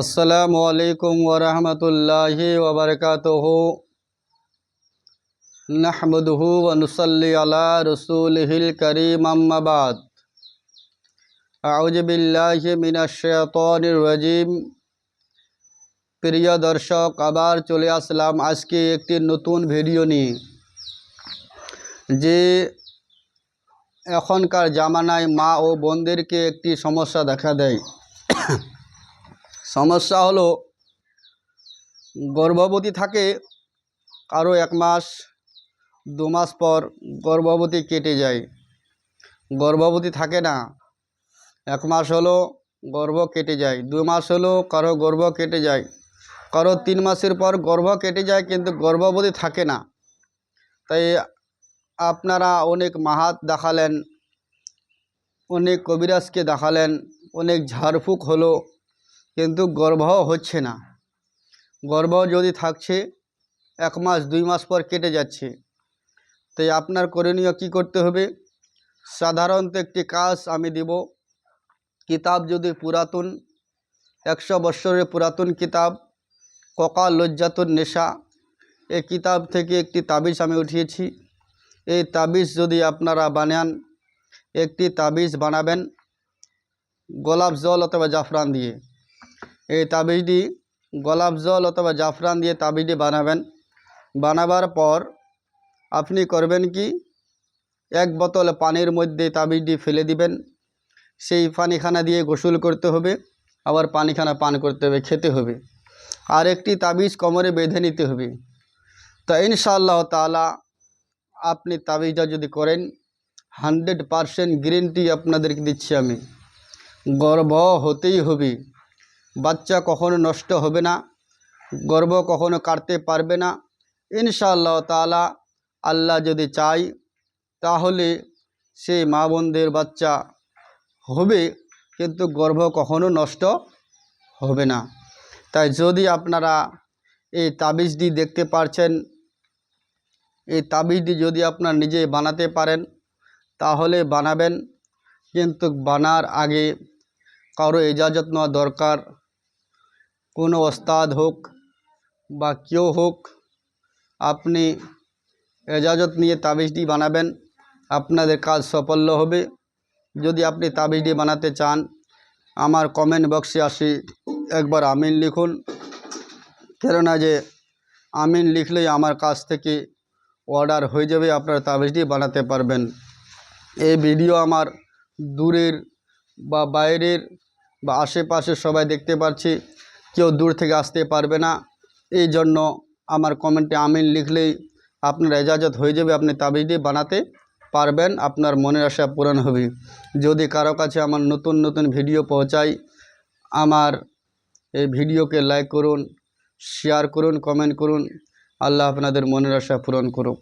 আসসালামু আলাইকুম ওরহমতুল্লাহি ওবরকাতহ নাহমদহু ওনুসল্লি আলা রসুলহিল করিম আম্মাবাদ আউজ বিল্লাহি মিনাশ রাজিম। প্রিয় দর্শক, আবার চলে আসলাম আজকে একটি নতুন ভিডিও নিয়ে, যে এখনকার জামানায় মা ও বোনদেরকে একটি সমস্যা দেখা দেয়। সমস্যা হলো, গর্ভবতী থাকে কারও এক মাস, দু মাস পর গর্ভবতী কেটে যায়। গর্ভবতী থাকে না, এক মাস হলো গর্ভ কেটে যায়, দু মাস হলো কারও গর্ভ কেটে যায়। কারও তিন মাসের পর গর্ভ কেটে যায় কিন্তু গর্ভবতী থাকে না। তাই আপনারা অনেক মাহাত দেখালেন, অনেক কবিরাজকে দেখালেন, অনেক ঝাড়ফুঁক হলো। কিন্তু গর্ভ হচ্ছে না। গর্ভ যদি থাকছে, এক মাস, দুই মাস পর কেটে যাচ্ছে। তাই আপনার করণীয় কি করতে হবে? সাধারণত একটি কাজ আমি দিব। কিতাব যদি পুরাতন, একশো বৎসরের পুরাতন কিতাব ককা লজ্জাতুন নেশা, এই কিতাব থেকে একটি তাবিজ আমি উঠিয়েছি। এই তাবিজ যদি আপনারা বানান, একটি তাবিজ বানাবেন, গোলাপ জল অথবা জাফরান দিয়ে। এই তাবিজটি গোলাপ জল অথবা জাফরান দিয়ে তাবিজটি বানাবেন। বানাবার পর আপনি করবেন কি? এক বোতল পানির মধ্যে তাবিজটি ফেলে দিবেন। সেই পানিখানা দিয়ে গোসল করতে হবে। আবার পানিখানা পান করতে হবে, খেতে হবে। আর একটি তাবিজ কোমরে বেঁধে নিতে হবে। তা ইনশাআল্লাহ তালা আপনি তাবিজটা যদি করেন, হান্ড্রেড পারসেন্ট গ্যারেন্টি আপনাদেরকে দিচ্ছি আমি। গর্ব হতেই হবে। বাচ্চা কখনো নষ্ট হবে না, গর্ব কখনো কাটতে পারবে না। ইনশাআল্লাহ তালা আল্লাহ যদি চাই তাহলে সেই মা বোনদের বাচ্চা হবে, কিন্তু গর্ভ কখনো নষ্ট হবে না। তাই যদি আপনারা এই তাবিজটি দেখতে পারছেন, এই তাবিজটি যদি আপনার নিজে বানাতে পারেন, তাহলে বানাবেন, কিন্তু বানার আগে কারও ইজাজত নেওয়া দরকার। কোনো ওস্তাদ হোক বা কেউ হোক আপনি এজাজত নিয়ে তাবিজটি বানাবেন আপনাদের কাজ সাফল্য হবে যদি আপনি তাবিজটি বানাতে চান আমার কমেন্ট বক্সে আসি একবার আমিন লিখুন কেননা যে আমিন লিখলেই আমার কাছ থেকে অর্ডার হয়ে যাবে আপনার তাবিজটি বানাতে পারবেন এই ভিডিও আমার দূরের বা বাইরের বা আশেপাশে সবাই দেখতে পাচ্ছি কেউ দূর থেকে আসতে পারবে না। এই জন্য আমার কমেন্টে আমিন লিখলেই আপনার এজাজত হয়ে যাবে, আপনি তাবিজটি বানাতে পারবেন, আপনার মনের আশা পূরণ হবে। যদি কারও কাছে আমার নতুন নতুন ভিডিও পৌঁছাই আমার এই ভিডিওকে লাইক করুন, শেয়ার করুন, কমেন্ট করুন, আল্লাহ আপনাদের মনের আশা পূরণ করুক।